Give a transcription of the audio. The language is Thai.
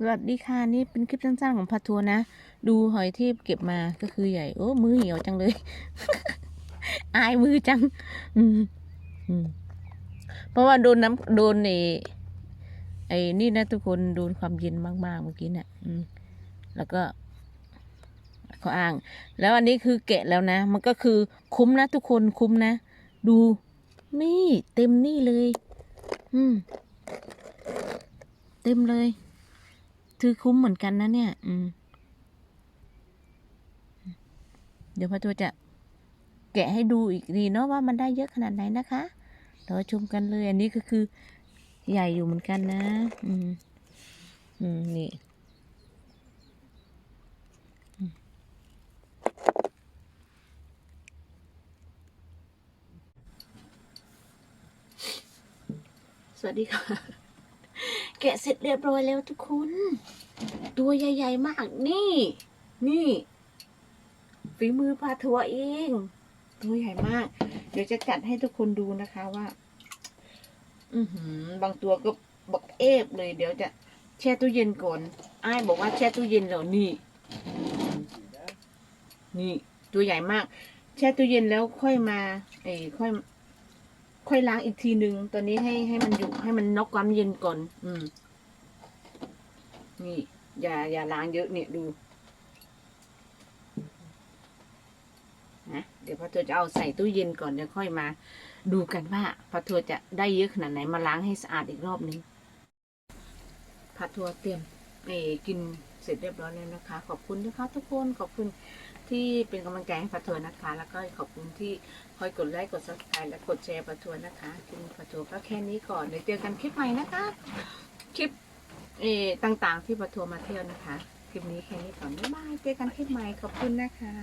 สวัสดีค่ะนี่เป็นคลิปสั้นๆของพัทัวร์นะ ดูหอยที่เก็บมาก็คือใหญ่ โอ้มือเหี่ยวจังเลย อายมือจัง อืมอืมเพราะว่าโดนน้ำโดนไอ้ไอ้นี่นะทุกคนโดนความเย็นมากๆเมื่อกี้เนี่ยอืมแล้วก็เขาอ้าง แล้วอันนี้คือแกะแล้วนะ มันก็คือคุ้มนะทุกคนคุ้มนะ ดูนี่เต็มนี่เลย อืม เต็มเลย ถือคุ้มเหมือนกันนะเนี่ย อืม เดี๋ยวพ่อตัวจะแกะให้ดูอีกดีเนาะว่ามันได้เยอะขนาดไหนนะคะเราชมกันเลย อันนี้ก็คือใหญ่อยู่เหมือนกันนะ อืม อืม นี่สวัสดีค่ะ แกะเสร็จเรียบร้อยแล้วทุกคน ตัวใหญ่ ๆ มาก นี่ นี่ฝีมือพาทัวเอง ตัวใหญ่มาก เดี๋ยวจะจัดให้ทุกคนดูนะคะว่า อือหือบางตัวก็บักเอฟเลย เดี๋ยวจะแช่ตู้เย็นก่อนอ้ายบอกว่าแช่ตู้เย็นแล้วนี่ นี่ ตัวใหญ่มาก แช่ตู้เย็นแล้วค่อยมา เอ้ค่อย ค่อยล้างอีกทีนึง ตอนนี้ให้ให้มันอยู่ให้มันนอกความเย็นก่อน อืม นี่ อย่าอย่าล้างเยอะเนี่ยดูนะเดี๋ยวพอทัวจะเอาใส่ตู้เย็นก่อนเดี๋ยวค่อยมา ดูกันว่าพอทัวจะได้เยอะขนาดไหนมาล้างให้สะอาดอีกรอบนึงพอทัวเตรียม เอกินเสร็จเรียบร้อยแล้วนะคะ ขอบคุณนะคะทุกคนขอบคุณที่เป็นกำลังใจให้พอทัวนะคะ แล้วก็ขอบคุณที่คอยกดไลค์กดซับสไครต์และกดแชร์พอทัวนะคะคลิปพอทัวก็แค่นี้ก่อนเดี๋ยวเจอกันคลิปใหม่นะคะ คลิปเอต่างๆที่พอทัวมาเที่ยวนะคะ คลิปนี้แค่นี้ก่อนบ๊ายบายเจอกันคลิปใหม่ขอบคุณนะคะ